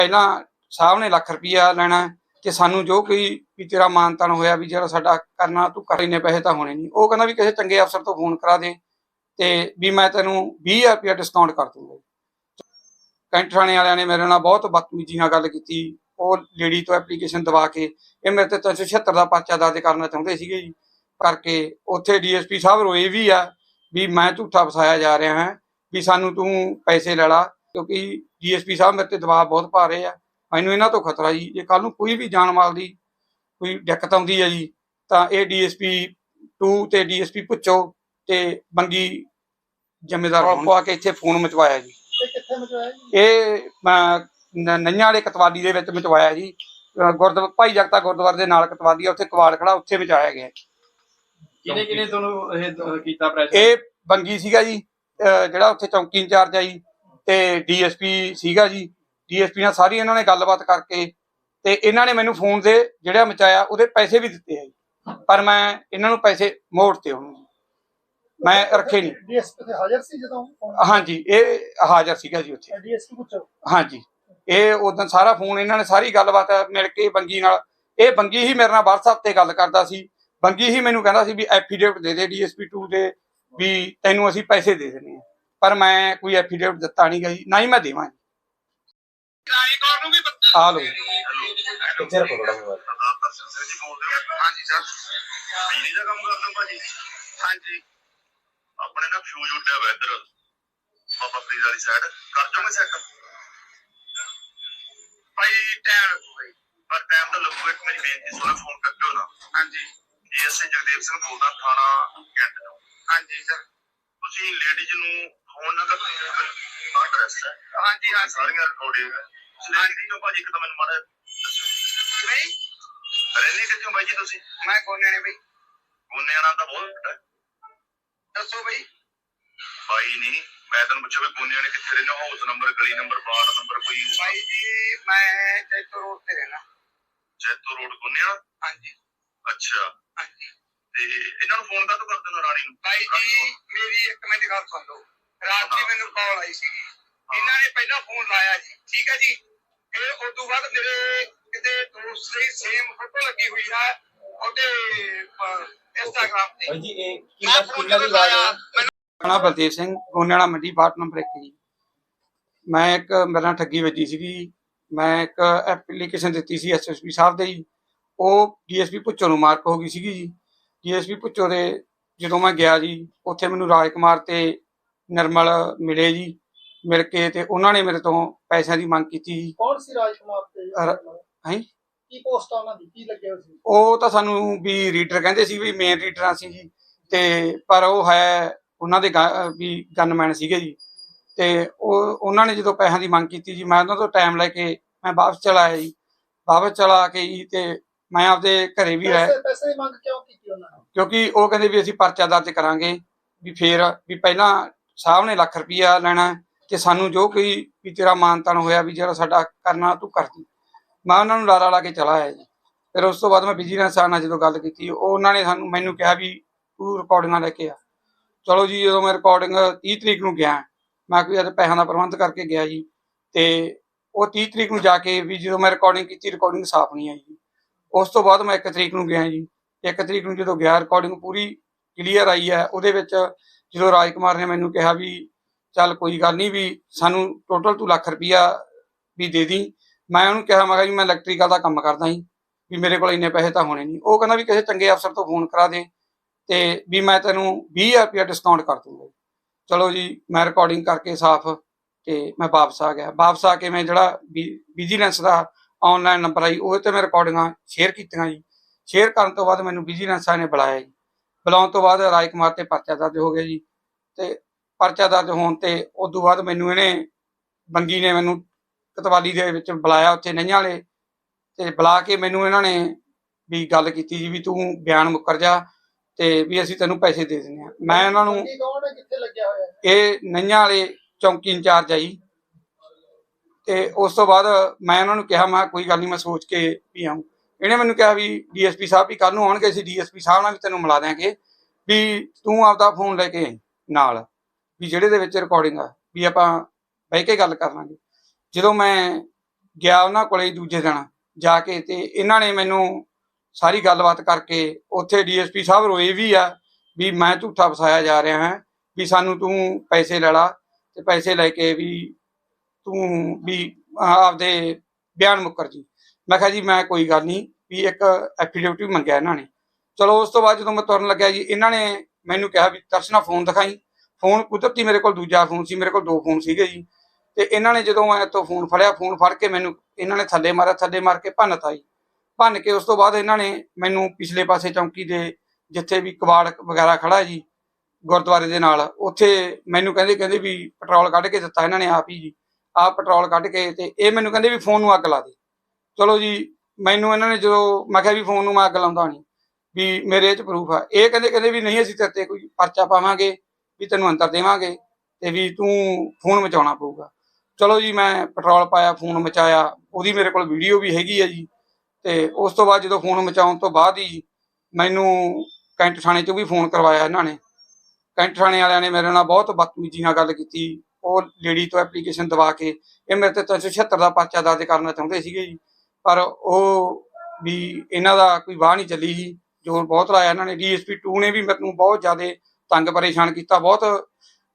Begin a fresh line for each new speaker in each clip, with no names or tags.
ਪਹਿਲਾਂ ਸਾਹਿਬ ਨੇ ਲੱਖ ਰੁਪਇਆ ਲੈਣਾ ਤੇ ਸਾਨੂੰ ਜੋ ਕੋਈ ਵੀ ਤੇਰਾ ਮਾਨਤਾਨ ਹੋਇਆ ਵੀ ਜਿਹੜਾ ਸਾਡਾ ਕਰਨਾ ਤੂੰ ਕਰ ਇੰਨੇ ਪੈਸੇ ਤਾਂ ਹੋਣੇ ਨਹੀਂ। ਉਹ ਕਹਿੰਦਾ ਵੀ ਕਿਸੇ ਚੰਗੇ ਅਫਸਰ ਤੋਂ ਫੋਨ ਕਰਾ ਦੇ ਤੇ ਵੀ ਮੈਂ ਤੈਨੂੰ 20000 ਰੁਪਇਆ ਡਿਸਕਾਊਂਟ ਕਰ ਦੂੰਗਾ। ਕੈਂਟ ਥਾਣੇ ਵਾਲਿਆਂ ਨੇ ਮੇਰੇ ਨਾਲ ਬਹੁਤ ਬਦਤਮੀਜ਼ੀ ਨਾਲ ਗੱਲ ਕੀਤੀ। ਉਹ ਲੇਡੀ ਤੋਂ ਐਪਲੀਕੇਸ਼ਨ ਦਵਾ ਕੇ ਇਹ ਮੇਰੇ ਤੇ 376 ਦਾ ਪਰਚਾ ਦਰਜ ਕਰਨਾ ਚਾਹੁੰਦੇ ਸੀਗੇ ਜੀ। ਕਰਕੇ ਉੱਥੇ ਡੀਐਸਪੀ ਸਾਹਿਬ ਰੋਏ ਵੀ ਆ ਵੀ ਮੈਂ ਝੂਠਾ ਫਸਾਇਆ ਜਾ ਰਿਹਾ ਹਾਂ, ਵੀ ਸਾਨੂੰ ਤੂੰ ਪੈਸੇ ਲੈ ਲਾ, ਕਿਉਂਕਿ ਡੀਐਸਪੀ ਸਾਹਿਬ ਮੇਰੇ ਤੇ ਦਬਾਅ ਬਹੁਤ ਪਾ ਰਹੇ ਆ। ਮੈਨੂੰ ਇਹਨਾਂ ਤੋਂ ਖਤਰਾ ਜੀ। ਜੇ ਕੱਲ ਨੂੰ ਕੋਈ ਵੀ ਜਾਨ ਮਾਲ ਦੀ ਕੋਈ ਦਿੱਕਤ ਆਉਂਦੀ ਹੈ ਜੀ ਤਾਂ ਇਹ ਡੀਐਸਪੀ 2 ਤੇ ਡੀਐਸਪੀ ਪੁੱਛੋ ਤੇ ਬੰਗੀ ਜ਼ਿੰਮੇਦਾਰ ਹੋਣ। ਆ ਕੇ ਇੱਥੇ ਫੋਨ ਮਚਵਾਇਆ ਜੀ।
ਇਹ ਕਿੱਥੇ ਮਚਵਾਇਆ ਜੀ?
ਇਹ ਅਮ, ਨ- ਨਈਆਂ ਵਾਲੇ ਕਤਵਾਲੀ ਦੇ ਵਿੱਚ ਮਚਵਾਇਆ ਜੀ। ਗੁਰਦੁਆਰਾ ਭਾਈ ਜਗਤਾ ਗੁਰਦੁਆਰੇ ਦੇ ਨਾਲ ਕਤਵਾਲੀ ਆ। ਉੱਥੇ ਕਵਾੜ ਖੜਾ ਉੱਥੇ ਮਚਾਇਆ ਗਿਆ।
ਕਿਹਨੇ ਕਿਹਨੇ ਤੁਹਾਨੂੰ ਇਹ ਕੀਤਾ ਪ੍ਰੈਸ਼ਰ
ਇਹ ਬੰਗੀ ਸੀਗਾ ਜੀ ਜਿਹੜਾ ਉੱਥੇ ਚੌਂਕੀ ਇੰਚਾਰਜ ਆ ਜੀ। ਤੇ ਡੀਐਸਪੀ ਸੀਗਾ ਜੀ। ਡੀਐਸਪੀ ਨਾਲ ਸਾਰੀ ਇਹਨਾਂ ਨੇ ਗੱਲਬਾਤ ਕਰਕੇ ਤੇ ਇਹਨਾਂ ਨੇ ਮੈਨੂੰ ਫੋਨ ਦੇ ਜਿਹੜਾ ਮਚਾਇਆ ਉਹਦੇ ਪੈਸੇ ਵੀ ਦਿੱਤੇ ਜੀ। ਪਰ ਮੈਂ ਇਹਨਾਂ ਨੂੰ ਪੈਸੇ ਮੋੜਤੇ ਉਹਨੂੰ। ਮੈਂ ਰੱਖੇ ਨਹੀਂ।
ਡੀਐਸਪੀ ਤੇ ਹਾਜ਼ਰ ਸੀ ਜਦੋਂ
ਹਾਂਜੀ ਇਹ ਹਾਜ਼ਰ ਸੀਗਾ ਜੀ ਉੱਥੇ।
ਡੀਐਸਪੀ ਪੁੱਛੋ।
ਹਾਂਜੀ। ਇਹ ਉਦੋਂ ਸਾਰਾ ਫੋਨ ਇਹਨਾਂ ਨੇ ਸਾਰੀ ਗੱਲਬਾਤ ਮਿਲ ਕੇ ਬੰਗੀ ਨਾਲ ਇਹ ਬੰਗੀ ਹੀ ਮੇਰੇ ਨਾਲ WhatsApp ਤੇ ਗੱਲ ਕਰਦਾ ਸੀ। ਬੰਗੀ ਹੀ ਮੈਨੂੰ ਕਹਿੰਦਾ ਸੀ ਵੀ ਐਫੀਡੇਵਿਟ ਦੇ ਦੇ ਡੀਐਸਪੀ 2 ਦੇ ਵੀ ਤੈਨੂੰ ਅਸੀਂ ਪੈਸੇ ਦੇ ਦੇਣੇ ਆ। ਪਰ ਮੈਂ ਕੋਈ ਐਫੀਡੇਵਿਟ ਦਿੱਤਾ ਨਹੀਂ ਗਈ ਨਾ ਹੀ ਮੈਂ ਦੇਵਾਂ ਆ ਲਓ।
ਕਿੱਥੇ ਰੱਖੋ ਤੁਹਾਡਾ ਮੋਬਾਈਲ।
ਹਾਂਜੀ ਸਰ। ਬਿਜਲੀ ਦਾ ਕੰਮ ਕਰਦਾ ਭਾਜੀ। ਹਾਂਜੀ। ਆਪਣੇ ਨਾ ਫਿਊਜ਼ ਉੱਡਿਆ ਵਾ ਇੱਧਰ। ਬਾਬਾ ਫਰੀਦ ਵਾਲੀ ਸਾਈਡ ਕਰ ਦੋਗੇ ਸੈੱਟ ਭਾਈ ਟਾਈਮ ਭਾਈ। ਪਰ ਟਾਈਮ ਤਾਂ ਲੱਗੂਗਾ ਇੱਕ ਮੇਰੀ ਬੇਨਤੀ ਸੁਣੋ ਫੋਨ ਕੱਟਿਓ ਨਾ। ਹਾਂਜੀ। ਏਐਸਏ ਜਗਦੇਵ ਸਿੰਘ ਬੋਲਦਾ ਥਾਣਾ ਕੈਂਟ ਤੋਂ। ਹਾਂਜੀ ਸਰ। ਤੁਸੀਂ ਲੇਡੀਜ਼ ਨੂੰ ਫੋਨ ਨਾ ਕਰੋ ਨਾ ਐਡਰੈਸ ਹੈ। ਹਾਂਜੀ ਹਾਂ ਸਾਰੀਆਂ ਰਿਕਾਰਡਿੰਗ ਹੈ। ਹਾਂਜੀ ਤੋਂ ਭਾਜੀ? ਇੱਕ ਤਾਂ ਮੈਨੂੰ ਮਾੜਾ ਨਹੀਂ। ਰਹਿੰਦੇ ਕਿੱਥੇ ਬਾਈ ਜੀ ਤੁਸੀਂ? ਮੈਂ ਗੋਨਿਆਣੇ ਬਈ। ਗੋਨਿਆਣਾ ਦਾ ਬਹੁਤ ਵੱਡਾ। ਦੱਸੋ ਬਈ। ਬਾਈ ਨਹੀਂ ਮੈਂ ਤੁਹਾਨੂੰ ਪੁੱਛਿਆ ਵੀ ਗੋਨਿਆਣੇ ਕਿੱਥੇ ਰਹਿੰਦੇ ਹਾਊਸ ਨੰਬਰ ਗਲੀ ਨੰਬਰ ਵਾਰਡ ਨੰਬਰ ਕੋਈ ਬਾਈ ਜੀ ਮੈਂ ਜੈਤੋ ਰੋਡ ਤੇ ਰਹਿਣਾ। ਜੈਤੋ ਰੋਡ ਗੋਨਿਆਣਾ ਹਾਂਜੀ। ਅੱਛਾ। ਹਾਂਜੀ। ਤੇ ਇਹਨਾਂ ਨੂੰ ਫੋਨ ਕਾਹਤੋਂ ਕਰ ਦਿੰਦਾ ਰਾਣੀ ਨੂੰ? ਬਾਈ ਜੀ ਮੇਰੀ ਇੱਕ ਮਿੰਟ ਗੱਲ ਸੁਣ ਲਓ। ਰਾਤ ਦੀ ਮੈਨੂੰ ਕਾਲ ਆਈ ਸੀਗੀ। ਇਹਨਾਂ ਨੇ ਪਹਿਲਾਂ ਫੋਨ ਲਾਇਆ ਜੀ। ਠੀਕ ਹੈ ਜੀ? ਫਿਰ ਉਸ ਤੋਂ ਬਾਅਦ ਮੇਰੇ ਕਿਤੇ ਦੂਸਰੀ ਸੇਮ ਫੋਟੋ ਲੱਗੀ ਹੋਈ ਆ ਉਹਦੇ ਇੰਸਟਾਗ੍ਰਾਮ ਤੇ।
ਜੀ ਇਹ
ਮੈਂ
ਕਿੰਨਾ
ਫੋਨ
ਕਿੰਨਾ ਦੀ
ਲਾਇਆ
ਹੈ।
ਬਲਦੇਵ ਸਿੰਘ ਗੋਨਿਆਣਾ ਮੰਡੀ ਬਾਟ ਨੰਬਰ 1 ਜੀ। ਮੈਂ ਇੱਕ ਮੇਰੇ ਨਾਲ ਠੱਗੀ ਵੱਜੀ ਸੀਗੀ। ਮੈਂ ਇੱਕ ਐਪਲੀਕੇਸ਼ਨ ਦਿੱਤੀ ਸੀ ਐਸਐਸਪੀ ਸਾਹਿਬ ਦੇ ਜੀ। ਉਹ ਡੀਐਸਪੀ ਪੁੱਚੋ ਨੂੰ ਮਾਰਕ ਹੋ ਗਈ ਸੀਗੀ ਜੀ। ਡੀਐਸਪੀ ਪੁੱਚੋ ਦੇ ਜਦੋਂ ਮੈਂ ਗਿਆ ਜੀ ਉੱਥੇ ਮੈਨੂੰ ਰਾਜ ਕੁਮਾਰ ਤੇ ਨਿਰਮਲ ਮਿਲੇ ਜੀ ਮਿਲ ਕੇ ਤੇ ਉਹਨਾਂ ਨੇ ਮੇਰੇ ਤੋਂ ਪੈਸਿਆਂ ਦੀ ਮੰਗ ਕੀਤੀ ਜੀ।
ਕੌਣ ਸੀ ਰਾਜਕੁਮਾਰ ਤੇ
ਹੈਂ?
ਕੀ ਪੋਸਟ ਆ ਉਹਨਾਂ ਦੀ? ਕੀ ਲੱਗਿਆ ਸੀ?
ਉਹ ਤਾਂ ਸਾਨੂੰ ਵੀ ਰੀਡਰ ਕਹਿੰਦੇ ਸੀ ਵੀ ਮੇਨ ਰੀਡਰ ਅਸੀਂ ਜੀ। ਤੇ ਪਰ ਉਹ ਹੈ ਉਹਨਾਂ ਦੇ ਵੀ ਗਨਮੈਨ ਸੀਗੇ ਜੀ। ਤੇ ਉਹ ਉਹਨਾਂ ਨੇ ਜਦੋਂ ਪੈਸਿਆਂ ਦੀ ਮੰਗ ਕੀਤੀ ਜੀ ਮੈਂ ਉਹਨਾਂ ਤੋਂ ਟਾਈਮ ਲੈ ਕੇ ਮੈਂ ਵਾਪਸ ਚਲਾ ਆਇਆ ਜੀ। ਵਾਪਸ ਚਲਾ ਕੇ ਜੀ ਤੇ ਮੈਂ ਆਪਦੇ ਘਰੇ ਵੀ ਰਹਿ
ਪੈਸੇ ਪੈਸੇ ਦੀ ਮੰਗ ਕਿਉਂ ਕੀਤੀ ਉਹਨਾਂ ਨੇ?
ਕਿਉਂਕਿ ਉਹ ਕਹਿੰਦੇ ਵੀ ਅਸੀਂ ਪਰਚਾ ਦਰਜ ਕਰਾਂਗੇ ਵੀ ਫੇਰ ਵੀ ਪਹਿਲਾਂ ਸਾਹਿਬ ਨੇ ਲੱਖ ਰੁਪਈਆ ਲੈਣਾ ਤੇ ਸਾਨੂੰ ਜੋ ਕੋਈ ਵੀ ਤੇਰਾ ਮਾਨਤਾਨ ਹੋਇਆ ਵੀ ਜਿਹੜਾ ਸਾਡਾ ਕਰਨਾ ਤੂੰ ਕਰਦੀ। ਮੈਂ ਉਹਨਾਂ ਨੂੰ ਲਾਰਾ ਲਾ ਕੇ ਚਲਾ ਆਇਆ ਜੀ। ਫਿਰ ਉਸ ਤੋਂ ਬਾਅਦ ਮੈਂ ਵਿਜੀਲੈਂਸ ਨਾਲ ਜਦੋਂ ਗੱਲ ਕੀਤੀ, ਉਹ ਉਹਨਾਂ ਨੇ ਸਾਨੂੰ ਮੈਨੂੰ ਕਿਹਾ ਵੀ ਤੂੰ ਰਿਕਾਰਡਿੰਗਾਂ ਲੈ ਕੇ ਆ। ਚਲੋ ਜੀ, ਜਦੋਂ ਮੈਂ ਰਿਕਾਰਡਿੰਗ 30 ਤਰੀਕ ਨੂੰ ਗਿਆ, ਮੈਂ ਕੋਈ ਅੱਜ ਪੈਸਿਆਂ ਦਾ ਪ੍ਰਬੰਧ ਕਰਕੇ ਗਿਆ ਜੀ ਤੇ ਉਹ 30 ਤਰੀਕ ਨੂੰ ਜਾ ਕੇ ਵੀ ਜਦੋਂ ਮੈਂ ਰਿਕਾਰਡਿੰਗ ਕੀਤੀ ਰਿਕਾਰਡਿੰਗ ਸਾਫ਼ ਨਹੀਂ ਆਈ ਜੀ। ਉਸ ਤੋਂ ਬਾਅਦ ਮੈਂ 1 ਤਰੀਕ ਨੂੰ ਗਿਆ ਜੀ। ਇੱਕ ਤਰੀਕ ਨੂੰ ਜਦੋਂ ਗਿਆ ਰਿਕਾਰਡਿੰਗ ਪੂਰੀ ਕਲੀਅਰ ਆਈ ਹੈ, ਉਹਦੇ ਵਿੱਚ ਜਦੋਂ ਰਾਜ ਕੁਮਾਰ ਨੇ ਮੈਨੂੰ ਕਿਹਾ ਵੀ ਚੱਲ ਕੋਈ ਗੱਲ ਨਹੀਂ ਵੀ ਸਾਨੂੰ ਟੋਟਲ ਤੂੰ ਲੱਖ ਰੁਪਈਆ ਵੀ ਦੇ ਦੀ, ਮੈਂ ਉਹਨੂੰ ਕਿਹਾ, ਮੈਂ ਕਿਹਾ ਜੀ ਮੈਂ ਇਲੈਕਟ੍ਰੀਕਲ ਦਾ ਕੰਮ ਕਰਦਾ ਜੀ, ਵੀ ਮੇਰੇ ਕੋਲ ਇੰਨੇ ਪੈਸੇ ਤਾਂ ਹੋਣੇ ਨਹੀਂ। ਉਹ ਕਹਿੰਦਾ ਵੀ ਕਿਸੇ ਚੰਗੇ ਅਫਸਰ ਤੋਂ ਫੋਨ ਕਰਾ ਦੇ ਤੇ ਵੀ ਮੈਂ ਤੈਨੂੰ 20000 ਰੁਪਇਆ ਡਿਸਕਾਊਂਟ ਕਰ ਦੂੰਗਾ ਚਲੋ ਜੀ, ਮੈਂ ਰਿਕਾਰਡਿੰਗ ਕਰਕੇ ਸਾਫ਼ ਤੇ ਮੈਂ ਵਾਪਸ ਆ ਗਿਆ। ਵਾਪਸ ਆ ਕੇ ਮੈਂ ਜਿਹੜਾ ਵਿਜੀਲੈਂਸ ਦਾ ਆਨਲਾਈਨ ਨੰਬਰ ਆਈ, ਉਹਦੇ ਤੇ ਮੈਂ ਰਿਕਾਰਡਿੰਗਾਂ ਸ਼ੇਅਰ ਕੀਤੀਆਂ ਜੀ। ਸ਼ੇਅਰ ਕਰਨ ਤੋਂ ਬਾਅਦ ਮੈਨੂੰ ਵਿਜੀਲੈਂਸ ਨੇ ਬੁਲਾਇਆ ਜੀ। ਬੁਲਾਉਣ ਤੋਂ ਬਾਅਦ ਰਾਜ ਕੁਮਾਰ ਤੇ ਪਰਚਾ ਦਰਜ ਹੋ ਗਿਆ ਜੀ। ਤੇ ਪਰਚਾ ਦਰਜ ਹੋਣ ਤੇ ਉਸ ਤੋਂ ਬਾਅਦ ਮੈਨੂੰ ਇਹਨੇ ਬੰਗੀ ਨੇ ਮੈਨੂੰ ਕਤਵਾਲੀ ਦੇ ਵਿੱਚ ਬੁਲਾਇਆ ਉੱਥੇ ਨਈਆਂ ਵਾਲੇ ਤੇ ਬੁਲਾ ਕੇ ਮੈਨੂੰ ਇਹਨਾਂ ਨੇ ਵੀ ਗੱਲ ਕੀਤੀ ਜੀ ਵੀ ਤੂੰ ਬਿਆਨ ਮੁੱਕਰ ਜਾ ਤੇ ਵੀ ਅਸੀਂ ਤੈਨੂੰ ਪੈਸੇ ਦੇ ਦਿੰਦੇ ਆ ਮੈਂ ਇਹਨਾਂ ਨੂੰ ਇਹ ਨਈਆਂ ਵਾਲੇ ਚੌਂਕੀ ਇੰਚਾਰਜ ਆ ਜੀ। ਤੇ ਉਸ ਤੋਂ ਬਾਅਦ ਮੈਂ ਇਹਨਾਂ ਨੂੰ ਕਿਹਾ ਮੈਂ ਕੋਈ ਗੱਲ ਨਹੀਂ ਮੈਂ ਸੋਚ ਕੇ ਵੀ ਆਉਂ ਇਹਨੇ ਮੈਨੂੰ ਕਿਹਾ ਵੀ ਡੀਐਸਪੀ ਸਾਹਿਬ ਵੀ ਕੱਲ ਨੂੰ ਆਉਣਗੇ ਅਸੀਂ ਡੀਐਸਪੀ ਸਾਹਿਬ ਨਾਲ ਵੀ ਤੈਨੂੰ ਮਿਲਾ ਦਿਆਂਗੇ ਵੀ ਤੂੰ ਆਪਦਾ ਫੋਨ ਲੈ ਕੇ ਆਈ। ਨਾਲ ਵੀ ਜਿਹੜੇ ਦੇ ਵਿੱਚ ਰਿਕਾਰਡਿੰਗ ਆ, ਵੀ ਆਪਾਂ ਬਹਿ ਕੇ ਗੱਲ ਕਰ ਲਾਂਗੇ। ਜਦੋਂ ਮੈਂ ਗਿਆ ਉਹਨਾਂ ਕੋਲੇ ਦੂਜੇ ਦਿਨ ਜਾ ਕੇ ਤੇ ਇਹਨਾਂ ਨੇ ਮੈਨੂੰ ਸਾਰੀ ਗੱਲਬਾਤ ਕਰਕੇ ਉੱਥੇ ਡੀਐਸਪੀ ਸਾਹਿਬ ਰੋਏ ਵੀ ਆ ਵੀ ਮੈਂ ਝੂਠਾ ਫਸਾਇਆ ਜਾ ਰਿਹਾ ਹਾਂ, ਵੀ ਸਾਨੂੰ ਤੂੰ ਪੈਸੇ ਲੈ ਲਾ ਤੇ ਪੈਸੇ ਲੈ ਕੇ ਵੀ ਤੂੰ ਵੀ ਆਪਦੇ ਬਿਆਨ ਮੁੱਕਰ ਜੀ। ਮੈਂ ਕਿਹਾ ਜੀ, ਮੈਂ ਕੋਈ ਗੱਲ ਨਹੀਂ ਵੀ ਇੱਕ ਐਫੀਡੇਵਿਟ ਵੀ ਮੰਗਿਆ ਇਹਨਾਂ ਨੇ। ਚਲੋ ਉਸ ਤੋਂ ਬਾਅਦ ਜਦੋਂ ਮੈਂ ਤੁਰਨ ਲੱਗਿਆ ਜੀ, ਇਹਨਾਂ ਨੇ ਮੈਨੂੰ ਕਿਹਾ ਵੀ ਦਰਸ਼ਨਾ ਫੋਨ ਦਿਖਾਈ। ਫੋਨ ਕੁਦਰਤੀ ਮੇਰੇ ਕੋਲ ਦੂਜਾ ਫੋਨ ਸੀ, ਮੇਰੇ ਕੋਲ ਦੋ ਫੋਨ ਸੀਗੇ ਜੀ। ਤੇ ਇਹਨਾਂ ਨੇ ਜਦੋਂ ਮੈਂ ਤੋਂ ਫੋਨ ਫੜਿਆ, ਫੋਨ ਫੜ ਕੇ ਮੈਨੂੰ ਇਹਨਾਂ ਨੇ ਥੱਲੇ ਮਾਰਿਆ, ਥੱਲੇ ਮਾਰ ਕੇ ਭੰਨਤਾ ਜੀ। ਭੰਨ ਕੇ ਉਸ ਤੋਂ ਬਾਅਦ ਇਹਨਾਂ ਨੇ ਮੈਨੂੰ ਪਿਛਲੇ ਪਾਸੇ ਚੌਂਕੀ ਦੇ ਜਿੱਥੇ ਵੀ ਕਬਾੜ ਵਗੈਰਾ ਖੜਾ ਜੀ, ਗੁਰਦੁਆਰੇ ਦੇ ਨਾਲ, ਉੱਥੇ ਮੈਨੂੰ ਕਹਿੰਦੇ ਕਹਿੰਦੇ ਵੀ ਪੈਟਰੋਲ ਕੱਢ ਕੇ ਦਿੱਤਾ ਇਹਨਾਂ ਨੇ ਆਪ ਹੀ ਜੀ। ਆਪ ਪੈਟਰੋਲ ਕੱਢ ਕੇ ਤੇ ਇਹ ਮੈਨੂੰ ਕਹਿੰਦੇ ਵੀ ਫੋਨ ਨੂੰ ਅੱਗ ਲਾ ਦੇ। ਚਲੋ ਜੀ, ਮੈਨੂੰ ਇਹਨਾਂ ਨੇ ਜਦੋਂ, ਮੈਂ ਕਿਹਾ ਵੀ ਫੋਨ ਨੂੰ ਮੈਂ ਅੱਗ ਲਾਉਂਦਾ ਨਹੀਂ। ਵੀ ਮੇਰੇ 'ਚ ਪ੍ਰੂਫ ਆ। ਇਹ ਕਹਿੰਦੇ ਕਹਿੰਦੇ ਵੀ ਨਹੀਂ, ਅਸੀਂ ਤੇਰੇ ਤੇ ਕੋਈ ਪਰਚਾ ਪਾਵਾਂਗੇ, ਵੀ ਤੈਨੂੰ ਅੰਦਰ ਦੇਵਾਂਗੇ ਤੇ ਵੀ ਤੂੰ ਫੋਨ ਮਚਾਉਣਾ ਪਊਗਾ। ਚਲੋ ਜੀ, ਮੈਂ ਪੈਟਰੋਲ ਪਾਇਆ ਫੋਨ ਮਚਾਇਆ। ਉਹਦੀ ਮੇਰੇ ਕੋਲ ਵੀਡੀਓ ਵੀ ਹੈਗੀ ਆ ਜੀ। ਤੇ ਉਸ ਤੋਂ ਬਾਅਦ ਜਦੋਂ ਫੋਨ ਮਚਾਉਣ ਤੋਂ ਬਾਅਦ ਹੀ ਮੈਨੂੰ ਕੈਂਟ ਥਾਣੇ 'ਚੋਂ ਵੀ ਫੋਨ ਕਰਵਾਇਆ ਇਹਨਾਂ ਨੇ। ਕੈਂਟ ਥਾਣੇ ਵਾਲਿਆਂ ਨੇ ਮੇਰੇ ਨਾਲ ਬਹੁਤ ਬਦਤਮੀਜ਼ੀ ਨਾਲ ਗੱਲ ਕੀਤੀ। ਉਹ ਲੇਡੀ ਤੋਂ ਐਪਲੀਕੇਸ਼ਨ ਦਵਾ ਕੇ, ਇਹ ਮੇਰੇ ਤੇ 376 ਦਾ ਪਰਚਾ ਦਰਜ ਕਰਨਾ ਚਾਹੁੰਦੇ ਸੀਗੇ ਜੀ। ਪਰ ਉਹ ਵੀ ਇਹਨਾਂ ਦਾ ਕੋਈ ਵਾਹ ਨਹੀਂ ਚੱਲੀ ਜੀ ਜੋਰ ਬਹੁਤ ਲਾਇਆ ਇਹਨਾਂ ਨੇ। ਡੀਐਸਪੀ 2 ਨੇ ਵੀ ਮੈਨੂੰ ਬਹੁਤ ਜ਼ਿਆਦਾ ਤੰਗ ਪਰੇਸ਼ਾਨ ਕੀਤਾ। ਬਹੁਤ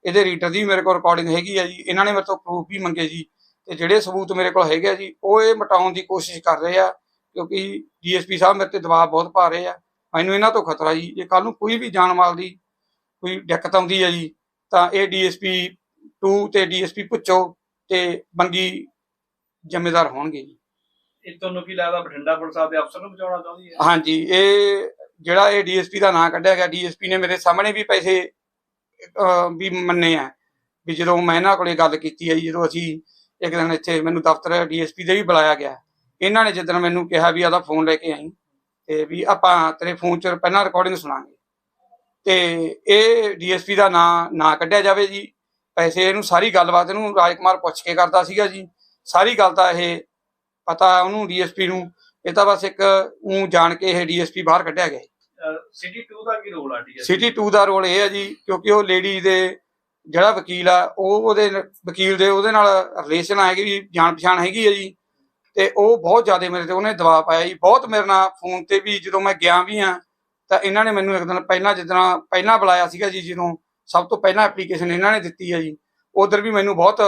ਇਹਦੇ ਰੀਟਰ ਦੀ ਵੀ ਮੇਰੇ ਕੋਲ ਰਿਕਾਰਡਿੰਗ ਹੈਗੀ ਆ ਜੀ। ਇਹਨਾਂ ਨੇ ਮੇਰੇ ਤੋਂ ਪ੍ਰੂਫ ਵੀ ਮੰਗੇ ਜੀ। ਤੇ ਜਿਹੜੇ ਸਬੂਤ ਮੇਰੇ ਕੋਲ ਹੈਗੇ ਆ ਜੀ, ਉਹ ਇਹ ਮਟਾਉਣ ਦੀ ਕੋਸ਼ਿਸ਼ ਕਰ ਰਹੇ ਆ, ਕਿਉਂਕਿ ਡੀਐਸਪੀ ਸਾਹਿਬ ਮੇਰੇ ਤੇ ਦਬਾਅ ਬਹੁਤ ਪਾ ਰਹੇ ਆ। ਮੈਨੂੰ ਇਹਨਾਂ ਤੋਂ ਖਤਰਾ ਜੀ। ਜੇ ਕੱਲ ਨੂੰ ਕੋਈ ਵੀ ਜਾਨ ਮਾਲ ਦੀ ਕੋਈ ਦਿੱਕਤ ਆਉਂਦੀ ਹੈ ਜੀ, ਤਾਂ ਇਹ ਡੀਐਸਪੀ 2 ਤੇ ਡੀਐਸਪੀ ਪੁੱਛੋ ਤੇ ਬੰਗੀ ਜ਼ਿੰਮੇਦਾਰ ਹੋਣਗੇ ਜੀ।
ਇਹ ਤੁਹਾਨੂੰ ਕੀ ਲੱਗਦਾ ਬਠਿੰਡਾ ਪੁਲਿਸ ਦੇ ਅਫਸਰ ਨੂੰ ਬਚਾਉਣਾ ਚਾਹੁੰਦੀ ਹੈ?
ਹਾਂਜੀ, ਇਹ ਜਿਹੜਾ ਇਹ ਡੀਐਸਪੀ ਦਾ ਨਾਂ ਕੱਢਿਆ ਗਿਆ, ਡੀਐਸਪੀ ਨੇ ਮੇਰੇ ਸਾਹਮਣੇ ਵੀ ਪੈਸੇ ਵੀ ਮੰਨੇ ਆ। ਵੀ ਜਦੋਂ ਮੈਂ ਇਹਨਾਂ ਕੋਲੇ ਗੱਲ ਕੀਤੀ ਹੈ ਜਦੋਂ ਅਸੀਂ ਇੱਕ ਦਿਨ ਇੱਥੇ ਮੈਨੂੰ ਦਫ਼ਤਰ ਡੀਐਸਪੀ ਦੇ ਵੀ ਬੁਲਾਇਆ ਗਿਆ। ਇਹਨਾਂ ਨੇ ਜਿੱਦਣ ਮੈਨੂੰ ਕਿਹਾ ਵੀ ਆਦਾ ਫੋਨ ਲੈ ਕੇ ਆਈ ਤੇ ਵੀ ਆਪਾਂ ਤੇਰੇ ਫੋਨ 'ਚ ਪਹਿਲਾਂ ਰਿਕਾਰਡਿੰਗ ਸੁਣਾਂਗੇ। ਤੇ ਇਹ ਡੀਐਸਪੀ ਦਾ ਨਾਂ, ਨਾ ਕੱਢਿਆ ਜਾਵੇ ਜੀ। ਪੈਸੇ ਇਹਨੂੰ ਸਾਰੀ ਗੱਲਬਾਤ ਇਹਨੂੰ ਰਾਜਕੁਮਾਰ ਪੁੱਛ ਕੇ ਕਰਦਾ ਸੀਗਾ ਜੀ। ਸਾਰੀ ਗੱਲ ਤਾਂ ਇਹ ਪਤਾ ਉਹਨੂੰ ਡੀਐਸਪੀ ਨੂੰ ਇਹ ਤਾਂ ਬਸ ਇੱਕ ਉਹ ਜਾਣ ਕੇ ਇਹ ਡੀਐਸਪੀ ਬਾਹਰ ਕੱਢਿਆ ਗਿਆ।
ਸਿਟੀ 2 ਦਾ ਕੀ ਰੋਲ ਆ ਡੀਐਸ
ਸਿਟੀ 2 ਦਾ ਰੋਲ ਇਹ ਹੈ ਜੀ ਕਿਉਂਕਿ ਉਹ ਲੇਡੀ ਦੇ ਜਿਹੜਾ ਵਕੀਲ ਆ ਉਹ ਉਹਦੇ ਵਕੀਲ ਦੇ ਉਹਦੇ ਨਾਲ ਰਿਲੇਸ਼ਨ ਹੈਗੀ ਵੀ ਜਾਣ ਪਛਾਣ ਹੈਗੀ ਹੈ ਜੀ। ਤੇ ਉਹ ਬਹੁਤ ਜ਼ਿਆਦਾ ਮੇਰੇ ਤੇ ਉਹਨੇ ਦਬਾਅ ਪਾਇਆ ਜੀ। ਬਹੁਤ ਮੇਰੇ ਨਾਲ ਫੋਨ ਤੇ ਵੀ ਜਦੋਂ ਮੈਂ ਗਿਆ ਵੀ ਆ ਤਾਂ ਇਹਨਾਂ ਨੇ ਮੈਨੂੰ ਇੱਕ ਦਿਨ ਪਹਿਲਾਂ ਜਿੱਦਾਂ ਪਹਿਲਾਂ ਬੁਲਾਇਆ ਸੀਗਾ ਜੀ ਜਦੋਂ ਸਭ ਤੋਂ ਪਹਿਲਾਂ ਐਪਲੀਕੇਸ਼ਨ ਇਹਨਾਂ ਨੇ ਦਿੱਤੀ ਹੈ ਜੀ ਉਧਰ ਵੀ ਮੈਨੂੰ ਬਹੁਤ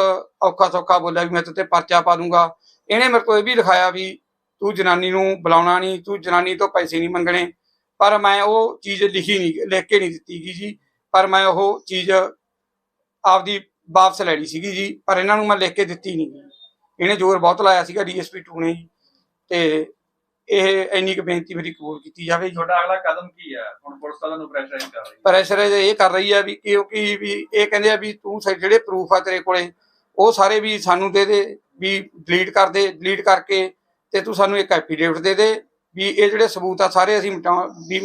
ਔਖਾ ਸੌਖਾ ਬੋਲਿਆ ਵੀ ਮੈਂ ਤੇ ਪਰਚਾ ਪਾ ਦੂੰਗਾ। ਇਹਨੇ ਮੇਰੇ ਤੋਂ ਇਹ ਵੀ ਲਿਖਾਇਆ ਵੀ ਤੂੰ ਜਨਾਨੀ ਨੂੰ ਬੁਲਾਉਣਾ ਨਹੀਂ ਤੂੰ ਜਨਾਨੀ ਤੋਂ ਪੈਸੇ ਨਹੀਂ ਮੰਗਣੇ। ਪਰ ਮੈਂ ਉਹ ਚੀਜ਼ ਲਿਖੀ ਨਹੀਂ ਲਿਖ ਕੇ ਨਹੀਂ ਦਿੱਤੀ ਗਈ ਜੀ। ਪਰ ਮੈਂ ਉਹ ਚੀਜ਼ ਆਪਦੀ ਵਾਪਸ ਲੈਣੀ ਸੀਗੀ ਜੀ ਪਰ ਇਹਨਾਂ ਨੂੰ ਮੈਂ ਲਿਖ ਕੇ ਦਿੱਤੀ ਨਹੀਂ। ਇਹਨੇ ਜ਼ੋਰ ਬਹੁਤ ਲਾਇਆ ਸੀਗਾ ਡੀਐਸਪੀ 2 ਨੇ। ਤੇ ਇਹ ਇੰਨੀ ਕੁ ਬੇਨਤੀ ਮੇਰੀ ਕਬੂਲ ਕੀਤੀ ਜਾਵੇ ਜੀ।
ਤੁਹਾਡਾ ਅਗਲਾ ਕਦਮ ਕੀ ਹੈ ਹੁਣ ਪੁਲਿਸ ਤਾਂ ਤੁਹਾਨੂੰ ਪ੍ਰੈਸ਼ਰਾਈਜ਼ ਕਰ ਰਹੀ ਹੈ।
ਪ੍ਰੈਸ਼ਰ ਇਹ ਕਰ ਰਹੀ ਆ ਵੀ ਕਿਉਂਕਿ ਵੀ ਇਹ ਕਹਿੰਦੇ ਆ ਵੀ ਤੂੰ ਜਿਹੜੇ ਪ੍ਰੂਫ ਆ ਤੇਰੇ ਕੋਲੇ ਉਹ ਸਾਰੇ ਵੀ ਸਾਨੂੰ ਦੇ ਦੇ ਵੀ ਡਿਲੀਟ ਕਰ ਦੇ ਡਿਲੀਟ ਕਰਕੇ ਤੇ ਤੂੰ ਸਾਨੂੰ ਇੱਕ ਐਫੀਡੇਵਿਟ ਦੇ ਦੇ ਵੀ ਇਹ ਜਿਹੜੇ ਸਬੂਤ ਆ ਸਾਰੇ ਅਸੀਂ ਮਿਟਾ ਵੀ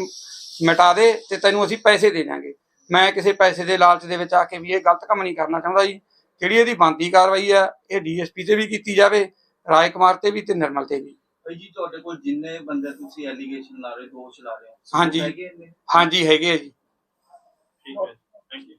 ਮਿਟਾ ਦੇ ਤੇ ਤੈਨੂੰ ਅਸੀਂ ਪੈਸੇ ਦੇ ਦਾਂਗੇ ਮੈਂ ਕਿਸੇ ਪੈਸੇ ਦੇ ਲਾਲਚ ਦੇ ਵਿੱਚ ਆ ਕੇ ਵੀ ਇਹ ਗਲਤ ਕੰਮ ਨਹੀਂ ਕਰਨਾ ਚਾਹੁੰਦਾ ਜੀ। ਜਿਹੜੀ ਇਹਦੀ ਬਣਦੀ ਕਾਰਵਾਈ ਆ ਇਹ ਡੀਐਸਪੀ ਤੇ ਵੀ ਕੀਤੀ ਜਾਵੇ ਰਾਜ ਕੁਮਾਰ ਤੇ ਵੀ ਤੇ ਨਿਰਮਲ ਤੇ ਵੀ।
ਭਾਈ ਜੀ ਤੁਹਾਡੇ ਕੋਲ ਜਿੰਨੇ ਬੰਦੇ ਤੁਸੀਂ ਐਲੀਗੇਸ਼ਨ ਲਾ ਰਹੇ ਹੋ ਦੋਸ਼ ਲਾ ਰਹੇ ਹੋ
ਹਾਂਜੀ। ਹਾਂਜੀ ਹੈਗੇ ਆ ਜੀ।
ਠੀਕ ਹੈ ਥੈਂਕ ਯੂ